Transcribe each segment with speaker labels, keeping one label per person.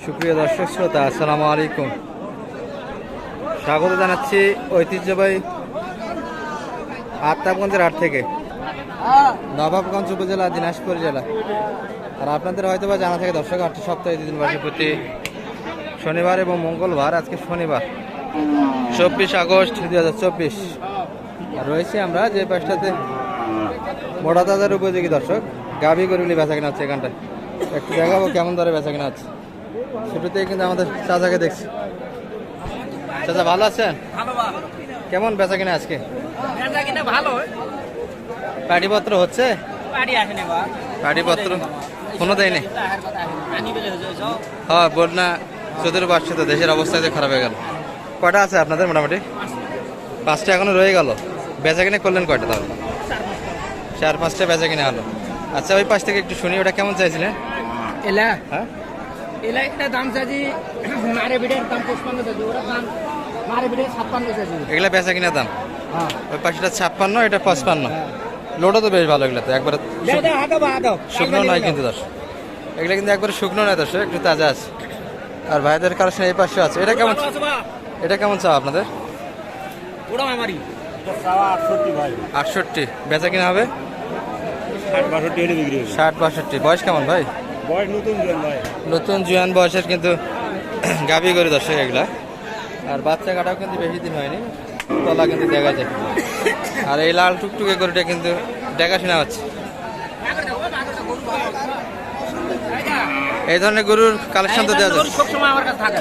Speaker 1: সুপ্রিয় দর্শক শ্রোতা, আসসালামু আলাইকুম। স্বাগত জানাচ্ছি ঐতিহ্যবাহী আত্মাবগঞ্জের হাট থেকে, নবাবগঞ্জ উপজেলা, দিনাজপুর জেলা। আর আপনাদের হয়তো বা জানা থাকে, দর্শক হাটটি সপ্তাহে দুদিন বাসে প্রতি শনিবার এবং মঙ্গলবার, আজকে শনিবার, চব্বিশ আগস্ট দুই হাজার চব্বিশ। রয়েছি আমরা যে পাশটাতে তাজার উপযোগী দর্শক, গাভী গরুগুলি বেচা কিনা হচ্ছে এখানটায়। একটু দেখাবো কেমন দরে বেচা কিনা হচ্ছে। শুরুতেই কিন্তু আমাদের চাচাকে দেখছি। চাচা ভালো আছেন? কেমন বেচা কিনা আজকে?
Speaker 2: ভালো।
Speaker 1: পাটিপত্র হচ্ছে? পাটিপত্র কোনো দেয়নি
Speaker 2: আনি বেলে হয়েছে
Speaker 1: হ্যাঁ বন্যা চতুর্পার্শ্বে তো দেশের অবস্থা যে খারাপ হয়ে গেল। কয়টা আছে আপনাদের মোটামুটি? পাঁচটা এখনও রয়ে গেল। বেচা কিনে করলেন কয়টা তাহলে? চার পাঁচটা বেচা কিনে হলো। আচ্ছা ওই পাশ থেকে একটু শুনি ওটা কেমন চাইছিলেন?
Speaker 2: এলা।
Speaker 1: হ্যাঁ?
Speaker 2: এলা একটা দাম চাইছি মারে বিটের দাম পঁচপান্ন চাইছি ওরা দাম মারে বিটের ছাপ্পান্ন চাইছি।
Speaker 1: এগুলা বেচা কিনা দাম?
Speaker 2: হ্যাঁ।
Speaker 1: ওই পাশেটা ছাপ্পান্ন এটা পঁচপান্ন। লোডও তো বেশ ভালো এগুলো তো একবারে শুকনো নয় কিন্তু দশ এগুলো কিন্তু একবারে শুকনো নয় দশ একটু তাজা আছে। আর ভাইদের কালেকশন এই পাশে আছে। এটা কেমন? এটা কেমন চাও আপনাদের?
Speaker 2: ওটা আমারই।
Speaker 1: আটষট্টি বেচা কিনা হবে।
Speaker 3: ষাট বাষট্টি।
Speaker 1: বয়স কেমন ভাই?
Speaker 3: নতুন জোয়ান ভাই।
Speaker 1: নতুন জুয়ান বয়সের কিন্তু গাবি করে দর্শক এগুলা। আর বাচ্চা কাটাও কিন্তু বেশি দিন হয়নি তলা কিন্তু দেখা যায়। আর এই লাল টুকটুকে গরুটা কিন্তু দেখাশোনা হচ্ছে। এই ধরনের গরুর কালেকশন তো দেওয়া যায়।
Speaker 2: সব সময় আমার কাছে থাকে।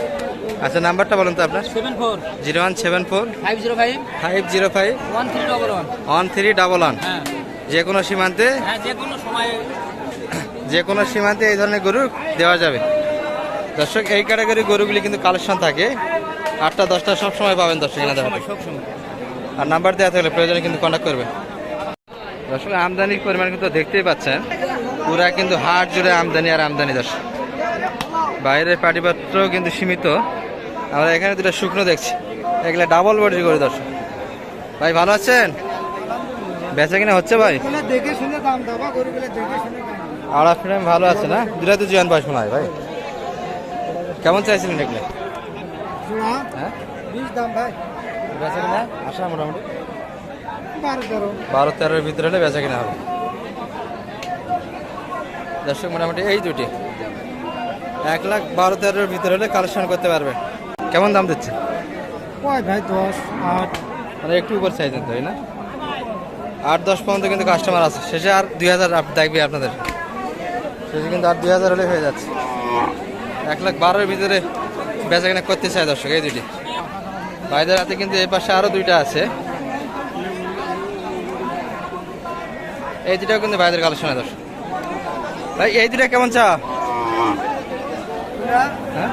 Speaker 1: আচ্ছা নাম্বারটা বলুন তো আপনার।
Speaker 2: Seven four.
Speaker 1: Zero one seven four.
Speaker 2: Five zero five.
Speaker 1: Five zero five.
Speaker 2: One three double one.
Speaker 1: One three double one.
Speaker 2: হ্যাঁ।
Speaker 1: যে কোনো সীমান্তে
Speaker 2: হ্যাঁ যে কোনো সময়
Speaker 1: যে কোনো সীমান্তে এই ধরনের গরু দেওয়া যাবে। দর্শক এই ক্যাটাগরি গরুগুলি কিন্তু কালেকশন থাকে। আটটা দশটা সব সময় পাবেন দর্শক এনাদের হাতে আর নাম্বার দেওয়া থাকলে প্রয়োজনে কিন্তু কন্ট্যাক্ট করবে দর্শক আমদানির পরিমাণ কিন্তু দেখতেই পাচ্ছেন। পুরা কিন্তু হাট জুড়ে আমদানি আর আমদানি দর্শক। বাইরের পাটিপত্র কিন্তু সীমিত। আমরা এখানে দুটো শুকনো দেখছি। এগুলো ডাবল বডি করে দর্শক। ভাই ভালো আছেন? বেচা কিনা হচ্ছে ভাই?
Speaker 2: দেখে শুনে দাম দাবা গরুগুলো দেখে শুনে
Speaker 1: আড়া ফ্রেম ভালো আছে না? দুটা তো জুয়ান বয়স মনে হয় ভাই। কেমন চাইছিলেন এগুলো হ্যাঁ?
Speaker 2: দাম ভাই।
Speaker 1: বেচা কিনা? আসা মোটামুটি।
Speaker 2: বারো তেরো।
Speaker 1: বারো তেরোর ভিতরে হলে বেচা কিনা হবে। দর্শক মোটামুটি এই দুটি। এক লাখ বারো তেরোর ভিতরে হলে কালেকশন করতে পারবে। কেমন দাম দিচ্ছে?
Speaker 2: কয় ভাই দশ আট?
Speaker 1: মানে একটু উপর চাইছেন তাই না? আট দশ পর্যন্ত কিন্তু কাস্টমার আছে। শেষে আর দুই হাজার দেখবে আপনাদের। শেষে কিন্তু আর দুই হাজার হলে হয়ে যাচ্ছে। এক লাখ বারোর ভিতরে বেচা কিনা করতে চায় দর্শক, এই দুটি। ভাইদের হাতে কিন্তু এই পাশে আরও দুইটা আছে। এই দুটাও কিন্তু ভাইদের কালেকশনে দর্শক। ভাই, এই দুটা কেমন চা? হ্যাঁ?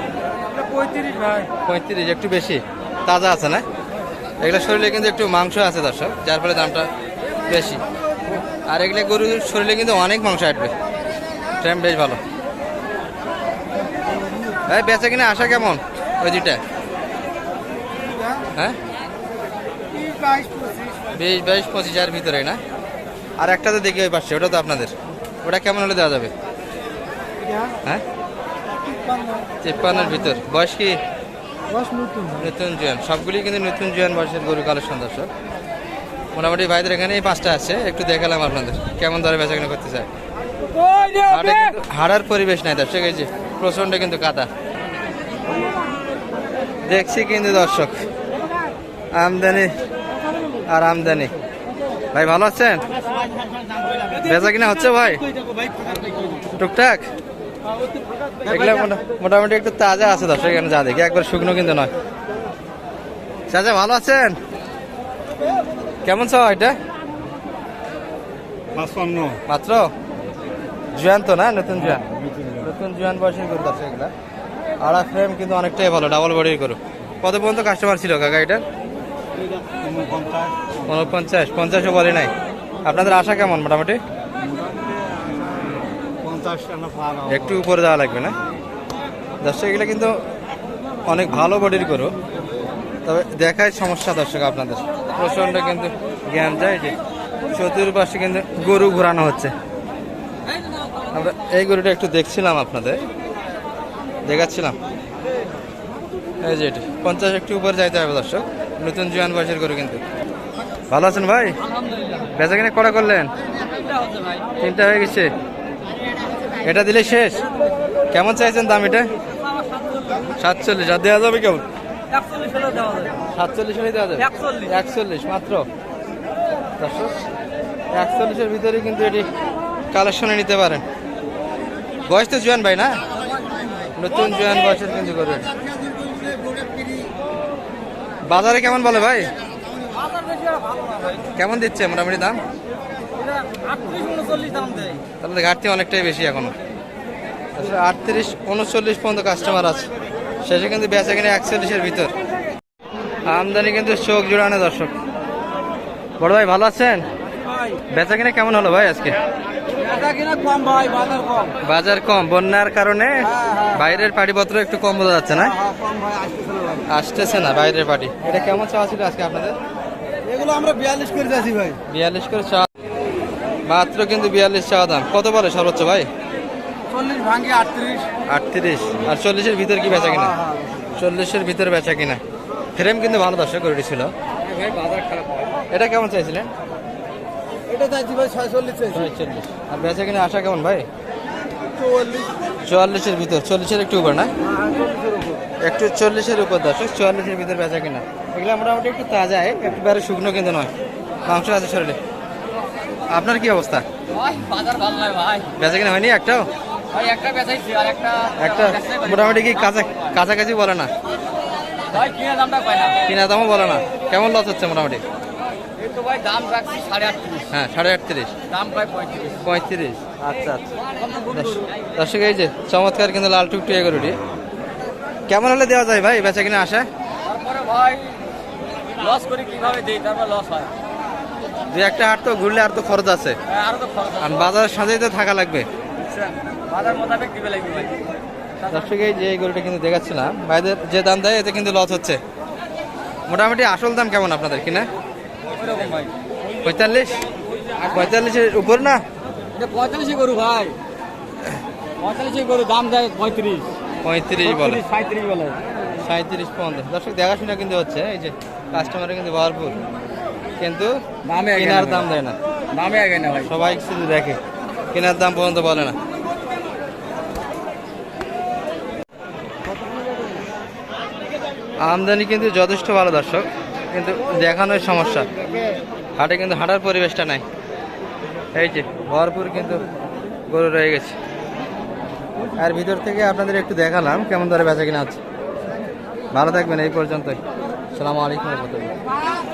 Speaker 2: পঁয়ত্রিশ,
Speaker 1: একটু বেশি। তাজা আছে না? এগুলো শরীরে কিন্তু একটু মাংস আছে দর্শক, যার ফলে দামটা বেশি। আর এগুলো গরুর শরীরে কিন্তু অনেক মাংস আসবে। ট্রেম বেশ ভালো। ভাই বেচা কিনা আসা কেমন ওই দুইটা হ্যাঁ? বিশ বাইশ পঁচিশ হাজার ভিতরে না? আর একটা তো দেখি ওই পাশে ওটা তো আপনাদের। ওটা কেমন হলে দেওয়া যাবে? হ্যাঁ? তিপ্পান্নের ভিতর। বয়স কি?
Speaker 2: নতুন।
Speaker 1: জুয়ান। সবগুলি কিন্তু নতুন জুয়ান বয়সের গরু কালেকশন দর্শক মোটামুটি ভাইদের এখানে এই পাঁচটা আছে একটু দেখালাম আপনাদের। কেমন দরে বেচা কিনা করতে চায়? হারার পরিবেশ নাই দর্শক এই যে প্রচণ্ড কিন্তু কাদা। দেখছি কিন্তু দর্শক আমদানি আর আমদানি। ভাই ভালো আছেন? বেচা কিনা হচ্ছে ভাই? টুকটাক? এগুলো মোটা- মোটামুটি একটু তাজা আছে দর্শক এখানে যা দেখি একবার শুকনো কিন্তু নয়। চাচা ভালো আছেন? কেমন চাও এটা? মাত্র? জুয়ান তো না? নতুন জুয়ান? নতুন জুয়ান বয়সের গরু দর্শক এগুলা। আড়া ফ্রেম কিন্তু অনেকটাই ভালো ডাবল বডির গরু। কত পর্যন্ত কাস্টমার ছিল কাকা এটা?
Speaker 3: পঞ্চাশ
Speaker 1: পঞ্চাশও বলে নাই। আপনাদের আশা কেমন মোটামুটি? একটু উপরে যাওয়া লাগবে না? দর্শক, এগুলো কিন্তু অনেক ভালো বডির গরু। তবে দেখায় সমস্যা দর্শক আপনাদের। প্রচণ্ড কিন্তু জ্ঞান যায় যে চতুর্পাশে কিন্তু গরু ঘোরানো হচ্ছে। আমরা এই গরুটা একটু দেখছিলাম আপনাদের। দেখাচ্ছিলাম। এই যে এটি পঞ্চাশ একটু উপরে যাইতে হবে দর্শক। নতুন জোয়ান বয়সের গরু কিন্তু। ভালো আছেন ভাই? বেচা কিনে কটা করলেন? তিনটা হয়ে গেছে। এটা দিলে শেষ। কেমন চাইছেন দাম এটা? সাতচল্লিশ। আর দেওয়া যাবে কেমন? সাতচল্লিশ হলে দেওয়া যাবে? একচল্লিশ। মাত্র। দর্শক একচল্লিশের ভিতরে কিন্তু এটি কালেকশনে নিতে পারেন। বয়স তো জোয়ান ভাই না? নতুন জোয়ান বয়সের কিন্তু করবে। বাজারে কেমন বলে ভাই? কেমন দিচ্ছে মোটামুটি দাম? তাহলে ঘাটতি অনেকটাই বেশি এখনও। আসলে আটত্রিশ উনচল্লিশ পর্যন্ত কাস্টমার আছে। শেষে কিন্তু বেচা কিনে একচল্লিশের ভিতর। আমদানি কিন্তু চোখ জোড়ানো দর্শক। বড় ভাই ভালো আছেন? বেচা কিনে কেমন হলো ভাই আজকে?
Speaker 2: বাজার কম
Speaker 1: বন্যার কারণে বাইরের পাটিপত্র একটু কম বোঝা যাচ্ছে না?
Speaker 2: ভাই
Speaker 1: আসতেছে না বাইরের পাটি। এটা কেমন চাওয়া ছিল আজকে আপনাদের?
Speaker 2: এগুলো আমরা বিয়াল্লিশ করে যাচ্ছি ভাই।
Speaker 1: বিয়াল্লিশ করে চাওয়া মাত্র কিন্তু বিয়াল্লিশ চাওয়া দাম। কত বলে সর্বোচ্চ ভাই?
Speaker 2: চল্লিশ ভাঙ্গি আটত্রিশ।
Speaker 1: আটত্রিশ। আর চল্লিশের ভিতর কি বেচা কিনা? চল্লিশের ভিতরে বেচা কিনা। ফ্রেম কিন্তু ভালো দর্শক করে ছিল। এটা কেমন চাইছিলেন?
Speaker 2: এটা চাইছি ভাই ছয়চল্লিশ
Speaker 1: আর বেচা কিনা আসা কেমন ভাই? চুয়াল্লিশের ভিতর চল্লিশের একটু উপর না?
Speaker 2: উপর।
Speaker 1: একটু চল্লিশের উপর দর্শক চুয়াল্লিশের ভিতর বেচা কিনা। এগুলো মোটামুটি একটু তাজা একবারে শুকনো কিন্তু নয়। মাংস আছে শরীরে। আপনার কি অবস্থা?
Speaker 2: ভাই বাজার ভালো নয় ভাই।
Speaker 1: বেচা কিনা হয়নি একটাও?
Speaker 2: একটা একটা
Speaker 1: একটা? মোটামুটি কি কাছা কাছাকাছি বলে না?
Speaker 2: ভাই কিনা দামটা পাই না?
Speaker 1: কিনা দামও বলে না। কেমন লস হচ্ছে মোটামুটি?
Speaker 2: এই ভাই দাম রাখছি সাড়ে আটত্রিশ।
Speaker 1: হ্যাঁ সাড়ে আটত্রিশ।
Speaker 2: দাম প্রায় পঁয়ত্রিশ।
Speaker 1: পঁয়ত্রিশ। আচ্ছা আচ্ছা। দর্শ- দর্শক এই যে চমৎকার কিন্তু লাল টুকটুকে গরুটি। কেমন হলে দেওয়া যায় ভাই বেচা কিনা আসা?
Speaker 2: তারপরে ভাই লস করি কীভাবে দেই? তারপর লস হয়।
Speaker 1: দু একটা হাট তো ঘুরলে আর তো খরচ আছে।
Speaker 2: হ্যাঁ, আরও তো খরচ
Speaker 1: আর বাজারের সাথেই তো থাকা লাগবে।
Speaker 2: বাজার মোতাবেক দিবে লাগবে ভাই।
Speaker 1: দর্শক এই যে এই গরুটা কিন্তু দেখাচ্ছিলাম ভাইদের যে দাম দেয় এতে কিন্তু লস হচ্ছে। মোটামুটি আসল দাম কেমন আপনাদের কিনা? পঁয়তাল্লিশ? পঁয়তাল্লিশের উপর না?
Speaker 2: পঁয়তাল্লিশে গরু ভাই। পঁয়তাল্লিশে গরু দাম দেয় পঁয়ত্রিশ।
Speaker 1: পঁয়ত্রিশ বলে।
Speaker 2: সাঁত্রিশ বলে।
Speaker 1: সাঁত্রিশ পর্যন্ত দর্শক দেখাশোনা কিন্তু হচ্ছে এই যে কাস্টমার কিন্তু ভরপুর। কিন্তু
Speaker 2: দামে
Speaker 1: কেনার দাম দেয় না।
Speaker 2: দামে আগে না ভাই।
Speaker 1: সবাই শুধু দেখে। কেনার দাম পর্যন্ত বলে না। আমদানি কিন্তু যথেষ্ট ভালো দর্শক। কিন্তু দেখানোর সমস্যা। হাটে কিন্তু হাঁটার পরিবেশটা নাই। এই যে, ভরপুর কিন্তু গরু রয়ে গেছে। আর ভিতর থেকে আপনাদের একটু দেখালাম কেমন ধরে বেচা কিনা আছে ভালো থাকবেন এই পর্যন্তই। সালামু আলাইকুম রহমতুল্লাহ।